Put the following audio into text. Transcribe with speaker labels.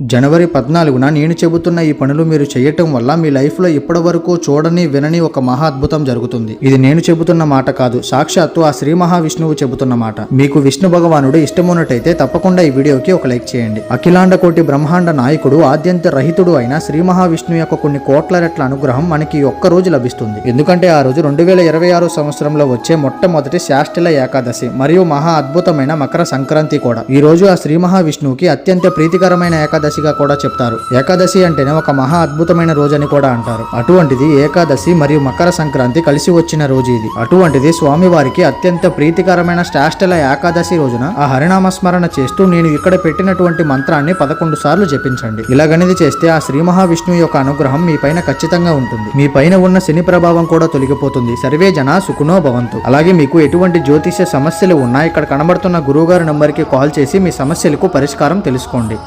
Speaker 1: జనవరి పద్నాలుగున నేను చెబుతున్న ఈ పనులు మీరు చేయటం వల్ల మీ లైఫ్లో ఇప్పటి వరకు చూడని వినని ఒక మహా అద్భుతం జరుగుతుంది. ఇది నేను చెబుతున్న మాట కాదు సాక్షాత్తు ఆ శ్రీ మహావిష్ణువు చెబుతున్న మాట. మీకు విష్ణు భగవానుడు ఇష్టమున్నట్టయితే తప్పకుండా ఈ వీడియోకి ఒక లైక్ చేయండి. అఖిలాండ కోటి బ్రహ్మాండ నాయకుడు ఆద్యంత రహితుడు అయిన శ్రీ మహావిష్ణు యొక్క కొన్ని కోట్ల రెట్ల అనుగ్రహం మనకి ఒక్క రోజు లభిస్తుంది. ఎందుకంటే ఆ రోజు రెండు వేల ఇరవై ఆరు సంవత్సరంలో వచ్చే మొట్టమొదటి శాస్త్రల ఏకాదశి మరియు మహా అద్భుతమైన మకర సంక్రాంతి కూడా. ఈ రోజు ఆ శ్రీ మహావిష్ణువుకి అత్యంత ప్రీతికరమైన ఏకాదశి ఏకాదశిగా కూడా చెప్తారు. ఏకాదశి అంటేనే ఒక మహా అద్భుతమైన రోజు అని కూడా అంటారు. అటువంటిది ఏకాదశి మరియు మకర సంక్రాంతి కలిసి వచ్చిన రోజు ఇది. అటువంటిది స్వామివారికి అత్యంత ప్రీతికరమైన శాష్టిల ఏకాదశి రోజున ఆ హరినామ స్మరణ చేస్తూ నేను ఇక్కడ పెట్టినటువంటి మంత్రాన్ని పదకొండు సార్లు జపించండి. ఇలాగనిది చేస్తే ఆ శ్రీ మహావిష్ణువు యొక్క అనుగ్రహం మీ పైన ఖచ్చితంగా ఉంటుంది. మీ పైన ఉన్న శని ప్రభావం కూడా తొలగిపోతుంది. సర్వే జన సుఖునో భవంతు. అలాగే మీకు ఎటువంటి జ్యోతిష సమస్యలు ఉన్నా ఇక్కడ కనబడుతున్న గురువుగారి నంబర్కి కాల్ చేసి మీ సమస్యలకు పరిష్కారం తెలుసుకోండి.